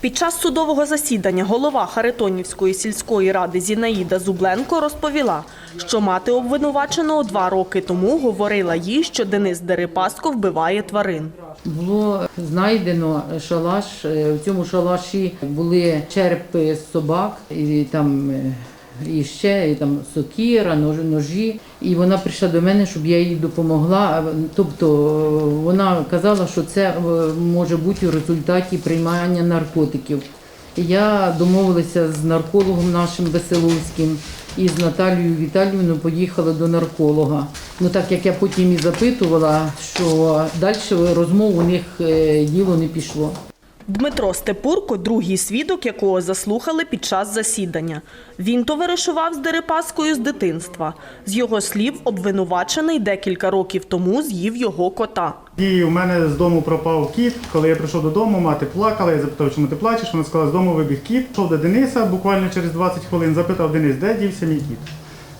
Під час судового засідання голова Харитонівської сільської ради Зінаїда Зубленко розповіла, що мати обвинуваченого два роки тому говорила їй, що Денис Дерипаско вбиває тварин. Було знайдено шалаш. Е, В цьому шалаші були черепи собак, і там е, і ще і там сокира, нож- ножі. І вона прийшла до мене, щоб я їй допомогла. Тобто вона казала, що це е, може бути у результаті приймання наркотиків. Я домовилася з наркологом нашим Веселовським і з Наталією Віталіївною поїхала до нарколога. Ну так як я потім і запитувала, що далі розмов у них е, діло не пішло. Дмитро Степурко – другий свідок, якого заслухали під час засідання. Він товаришував з Дерипаскою з дитинства. З його слів, обвинувачений декілька років тому з'їв його кота. І у мене з дому пропав кіт. Коли я прийшов додому, мати плакала. Я запитав, чому ти плачеш. Вона сказала, з дому вибіг кіт. Пішов до Дениса буквально через 20 хвилин. Запитав Денис, де дівся мій кіт.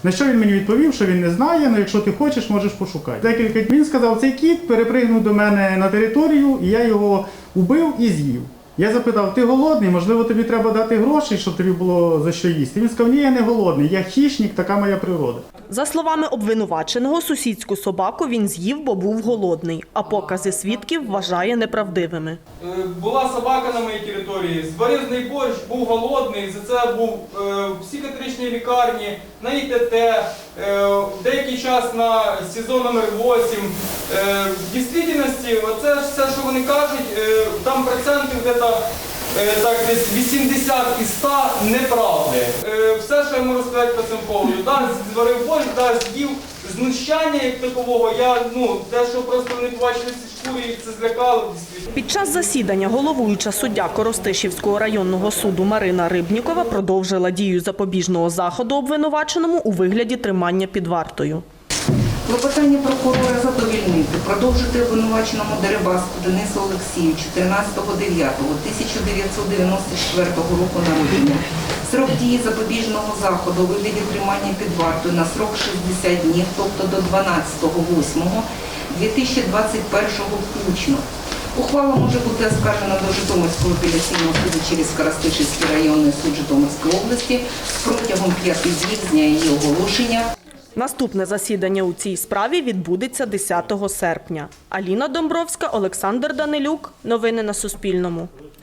На що він мені відповів, що він не знає, але якщо ти хочеш, можеш пошукати. Декілька днів сказав, цей кіт перепригнув до мене на територію, і я його убив і з'їв. Я запитав, ти голодний, можливо, тобі треба дати гроші, щоб тобі було за що їсти. Він сказав, ні, я не голодний, я хищник, така моя природа. За словами обвинуваченого, сусідську собаку він з'їв, бо був голодний, а покази свідків вважає неправдивими. Е, Була собака на моїй території, зварив борщ, був голодний, за це був е, в психіатричній лікарні, на ІТТ, е, деякий час на СІЗО номер 8. Е, в дійсності, оце ж все, що вони кажуть, там процентів где-то, е, так, десь 80 із 100 неправди. Е, все, що я можу сказати по цьому поводу. Да, зварив борщ, да, з'їв знущання як такового, я, ну, те, що просто вони побачили ці шкурі, їх це злякало. Під час засідання головуюча суддя Коростишівського районного суду Марина Рибнікова продовжила дію запобіжного заходу обвинуваченому у вигляді тримання під вартою. Клопотання прокурора продовжити обвинуваченому Дерибаску Денису Олексійовичу 13.09.1994 року народження. Срок дії запобіжного заходу у вигляді тримання під вартою на срок 60 днів, тобто до 12.08.2021 включно. Ухвала може бути оскаржена до Житомирського апеляційного суду через Коростишівський районний суд Житомирської області протягом п'яти днів з дня її оголошення. Наступне засідання у цій справі відбудеться 10 серпня. Аліна Домбровська, Олександр Данилюк. Новини на Суспільному.